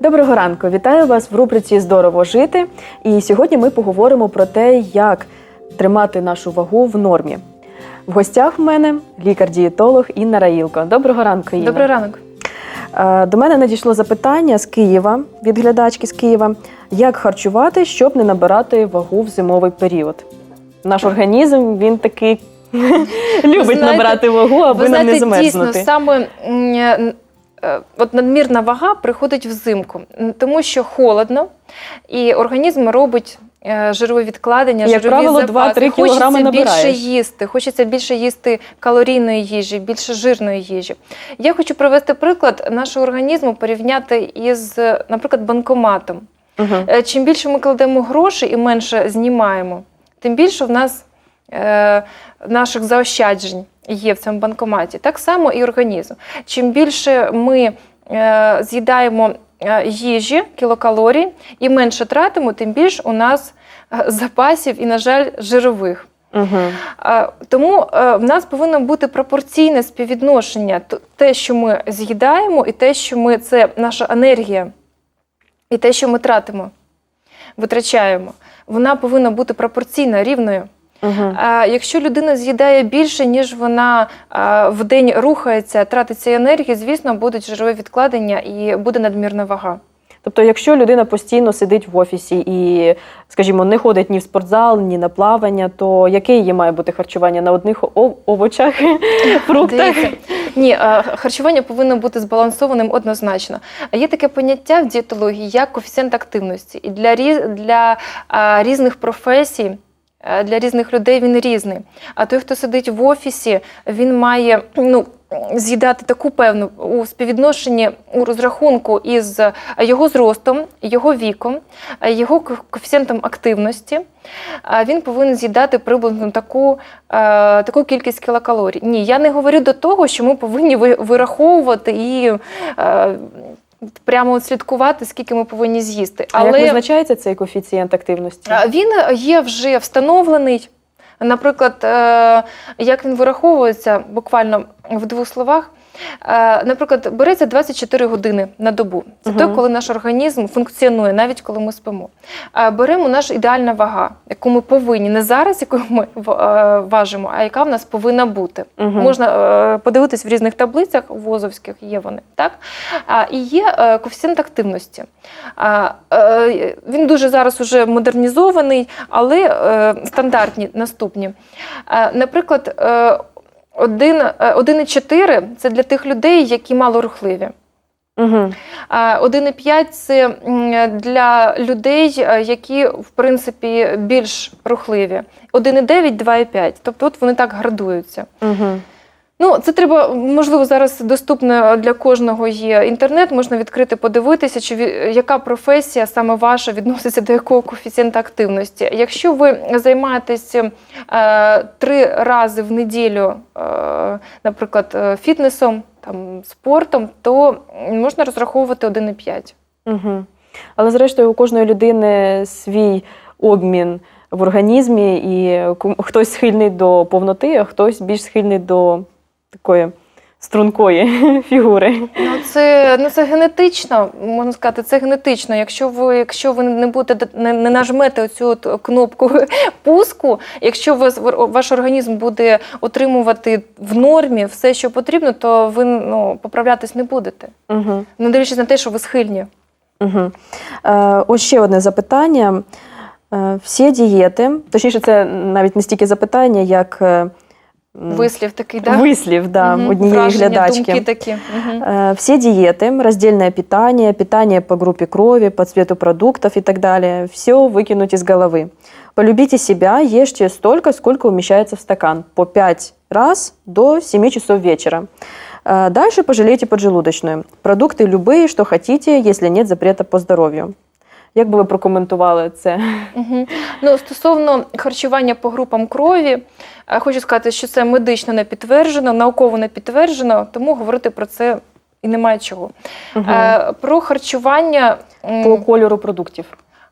Доброго ранку, вітаю вас в рубриці Здорово жити. І сьогодні ми поговоримо про те, як тримати нашу вагу в нормі. В гостях в мене лікар-дієтолог Інна Раїлко. Доброго ранку, Інна. Добрий ранок. Е, До мене надійшло запитання з Києва від глядачки з Києва: як харчувати, щоб не набирати вагу в зимовий період? Наш організм він такий любить знаєте- набирати вагу, аби Ви нам не знаєте, дійсно, саме от надмірна вага приходить взимку, тому що холодно, і організм робить е, жирові відкладення, Як жирові правило, запаси. 2-3 кілограми Хочеться більше їсти, хочеться більше їсти калорійної їжі, більше жирної їжі. Я хочу привести приклад нашого організму порівняти із, е, наприклад, банкоматом. Е, Чим більше ми кладемо грошей і менше знімаємо, тим більше в нас е, наших заощаджень є в цьому банкоматі. Так само і організм. Чим більше ми е, з'їдаємо е, їжі, кілокалорій і менше тратимо, тим більше у нас е, запасів і, на жаль, жирових. Е, Тому в нас повинно бути пропорційне співвідношення те, що ми з'їдаємо, і те, що ми це наша енергія, і те, що ми тратимо, витрачаємо. Вона повинна бути пропорційна, рівною. А якщо людина з'їдає більше, ніж вона в день рухається, тратиться енергії, звісно, будуть жирові відкладення і буде надмірна вага. Тобто, якщо людина постійно сидить в офісі і, скажімо, не ходить ні в спортзал, ні на плавання, то яке її має бути харчування на одних овочах, фруктах? Дивіться, ні, харчування повинно бути збалансованим однозначно. Є таке поняття в дієтології як коефіцієнт активності. І для, різ- для різних професій. Е, Для різних людей він різний. А той, хто сидить в офісі, він має ну, з'їдати таку певну у співвідношенні у розрахунку із його зростом, його віком, е, його ко- коефіцієнтом активності. Він повинен з'їдати приблизно таку, е, таку кількість кілокалорій. Ні, я не говорю до того, що ми повинні вираховувати і е, прямо от слідкувати, скільки ми повинні з'їсти. А як Але визначається цей коефіцієнт активності? Він є вже встановлений. Наприклад, е, як він вираховується буквально в двох словах. Е, Наприклад, береться 24 години на добу. Це Мгм. той, коли наш організм функціонує, навіть коли ми спимо. Е, Беремо наша ідеальна вага, яку ми повинні, не зараз, яку ми е, важимо, а яка в нас повинна бути. Мгм. Можна подивитись в різних таблицях ВОЗовських, є вони. Так? І є коефіцієнт активності. Він дуже зараз уже модернізований, але стандартні наступні. Наприклад, 1,4 це для тих людей, які малорухливі. Угу. А 1,5 це для людей, е, які в принципі більш рухливі. 1,9, 2,5. Тобто от вони так градуються. Угу. Ну, це треба, можливо, зараз доступно для кожного є інтернет, можна відкрити, подивитися, чи яка професія саме ваша відноситься до якого коефіцієнта активності. Якщо ви займаєтесь е, три рази в неділю, е, наприклад, е, фітнесом, там, спортом, то можна розраховувати 1,5. Угу. Але зрештою у кожної людини свій обмін в організмі, і хтось схильний до повноти, а хтось більш схильний до такої стрункої фігури. Ну, це, ну, це генетично, можна сказати, це генетично. Якщо ви, якщо ви не будете не, не нажмете оцю от кнопку пуску, якщо вас, ваш організм буде отримувати в нормі все, що потрібно, то ви ну, поправлятись не будете. Угу. Не дивлячись на те, що ви схильні. Угу. Е, ось ще одне запитання. Е, всі дієти, точніше, це навіть не стільки запитання, як е, Вислів такий, да? вислів да, Мгм. однієї Враження, глядачки. думки такі. Мгм. Э, Все диеты, раздельное питание, питание по группе крови, по цвету продуктов и так далее, все выкинуть из головы. Полюбите себя, ешьте столько, сколько умещается в стакан, по 5 раз до 7 часов вечера. Э, Дальше пожалейте поджелудочную. Продукты любые, что хотите, если нет запрета по здоров'ю. Як би ви прокоментували це? Угу. Ну, стосовно харчування по групам крові, е, хочу сказати, що це медично не підтверджено, науково не підтверджено, тому говорити про це і немає чого. Е, Про харчування По кольору продуктів.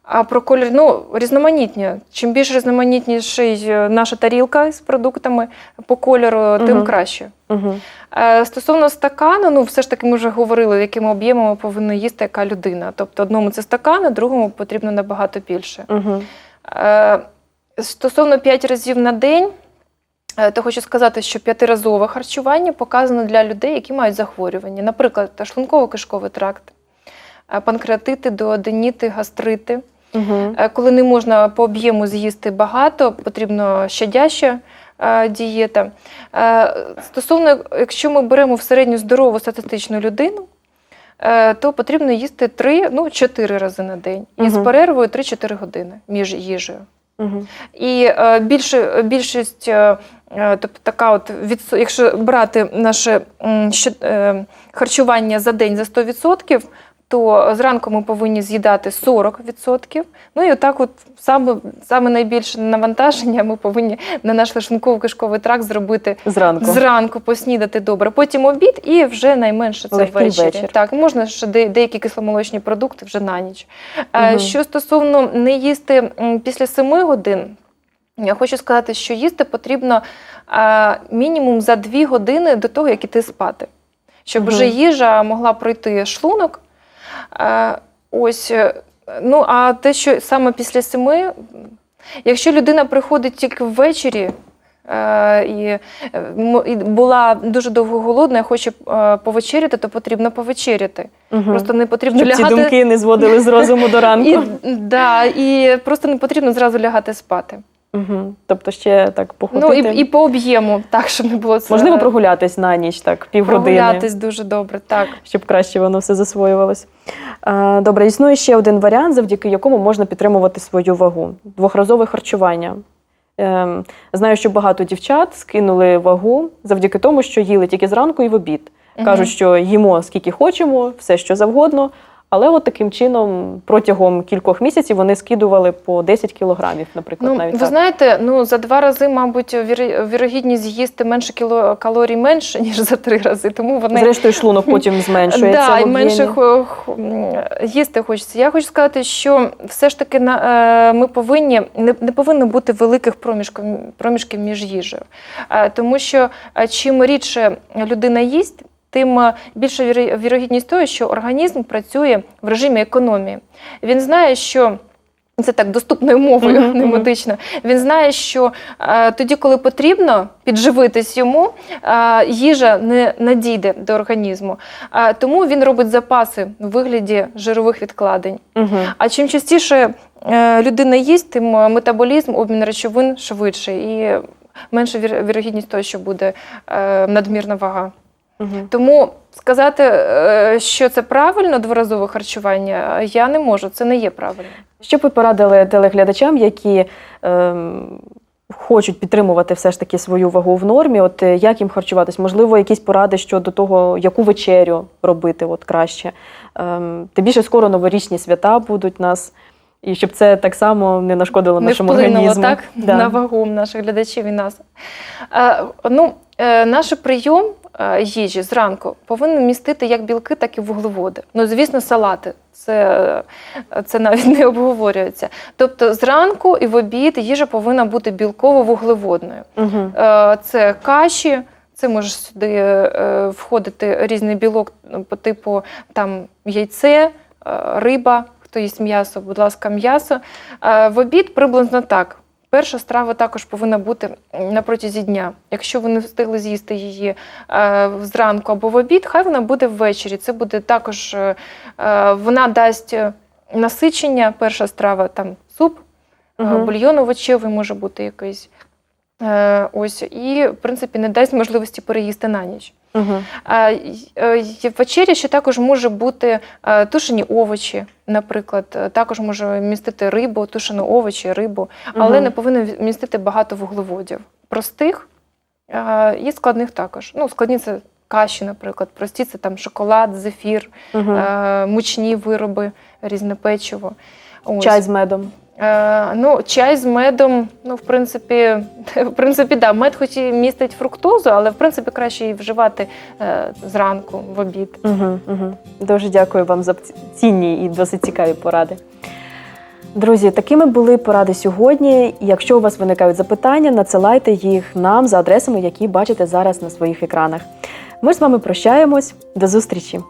А про колір, ну, різноманітні. Чим більш різноманітніший е, наша тарілка з продуктами по кольору, тим Мгм. краще. Угу. Е, Стосовно стакану, ну все ж таки ми вже говорили, якими об'ємами повинна їсти яка людина. Тобто одному це стакан, а другому потрібно набагато більше. Угу. Е, Стосовно 5 разів на день, е, то хочу сказати, що п'ятиразове харчування показано для людей, які мають захворювання, наприклад, шлунково-кишковий тракт, е, панкреатити, дуоденіти, гастрити. Угу. Коли не можна по об'єму з'їсти багато, потрібно щадяща е, дієта. Е, Стосовно, якщо ми беремо в середню здорову статистичну людину, то потрібно їсти 3, ну 4 рази на день. І з перервою 3-4 години між їжею. Угу. І е, більше, більшість, тобто така от відсо- якщо брати наше е, харчування за день за 100%, то зранку ми повинні з'їдати 40%. Ну і отак, от саме, саме найбільше навантаження ми повинні на наш шлунково-кишковий тракт зробити Зранку. зранку, поснідати добре, потім обід і вже найменше це Легкий ввечері. вечір. Так, можна ще де- деякі кисломолочні продукти вже на ніч. Мгм. Що стосовно не їсти після 7 годин, я хочу сказати, що їсти потрібно е, мінімум за 2 години до того, як іти спати, щоб Мгм. вже їжа могла пройти шлунок. Ось, е, ну а те, що саме після 7, якщо людина приходить тільки ввечері. е, І, е, і була дуже довго голодна, хоче повечеряти, то потрібно повечеряти. Угу. Просто не потрібно Щоб ці думки не зводили з розуму до ранку. І, да, і просто не потрібно зразу лягати спати. Угу. Тобто ще так Ну і, і по об'єму, так, щоб не було це. Можливо, прогулятись на ніч, так, півгодини. прогулятись дуже добре. Так. щоб краще воно все засвоювалось. Добре, існує ще один варіант, завдяки якому можна підтримувати свою вагу двохразове харчування. Ем, Знаю, що багато дівчат скинули вагу завдяки тому, що їли тільки зранку і в обід. Кажуть, що їмо скільки хочемо, все що завгодно. Але от таким чином протягом кількох місяців вони скидували по 10 кілограмів, наприклад, Ну, навіть ви так. знаєте, ну за два рази, мабуть, вір- вірогідність з'їсти менше кіло калорій менше, ніж за три рази. Тому вони Зрештою, шлунок потім зменшується. В і менше їсти хочеться. Я хочу сказати, що все ж таки на, е, ми повинні не, не повинно бути великих проміжків, проміжків між їжею. Е, Тому що е, чим рідше людина їсть, тим е, більша вірогідність того, що організм працює в режимі економії. Він знає, що це так доступною мовою, не медично. Він знає, що е, тоді, коли потрібно підживитись йому, е, їжа не надійде до організму. Е, тому він робить запаси у вигляді жирових відкладень. Мгм. А чим частіше е, людина їсть, тим е, метаболізм, обмін речовин швидший і менша вірогідність того, що буде е, надмірна вага. Мгм. Тому сказати, е, що це правильно дворазове харчування, я не можу. Це не є правильно. Що б ви порадили телеглядачам, які ем, хочуть підтримувати все ж таки свою вагу в нормі? От е, як їм харчуватись? Можливо, якісь поради щодо того, яку вечерю робити от краще. Ем, тим більше скоро новорічні свята будуть нас, і щоб це так само не нашкодило не нашому вплинуло організму. так Да. на вагу наших глядачів і нас. Е, ну, е, наш прийом е, їжі зранку повинен містити як білки, так і вуглеводи. Ну, звісно, салати. Це, це навіть не обговорюється. Тобто зранку і в обід їжа повинна бути білково-вуглеводною. Е, Це каші, це може сюди е, входити різний білок ну, по типу там яйце, е, риба. Хто їсть м'ясо, будь ласка, м'ясо. Е, В обід приблизно так. Перша страва також повинна бути на протязі дня. Якщо ви не встигли з'їсти її е, зранку або в обід, хай вона буде ввечері. Це буде також е, е, вона дасть насичення. Перша страва там суп, Мгм. бульйон овочевий може бути якийсь. Ось і в принципі не дасть можливості переїсти на ніч. Й- е, й- в вечері ще також може бути е, тушені овочі, наприклад, Е, також може містити рибу, тушені овочі, рибу, але Мгм. не повинен ві- містити багато вуглеводів. Простих і складних також. Ну, складні це каші, наприклад, прості це там шоколад, зефір, е, мучні вироби, різне печиво. Ось. Чай з медом. Е, ну, чай з медом, ну, в принципі, в принципі, да, мед хоч і містить фруктозу, але в принципі краще її вживати е, зранку в обід. Угу, угу. Дуже дякую вам за цінні і досить цікаві поради. Друзі, такими були поради сьогодні. Якщо у вас виникають запитання, надсилайте їх нам за адресами, які бачите зараз на своїх екранах. Ми з вами прощаємось. До зустрічі!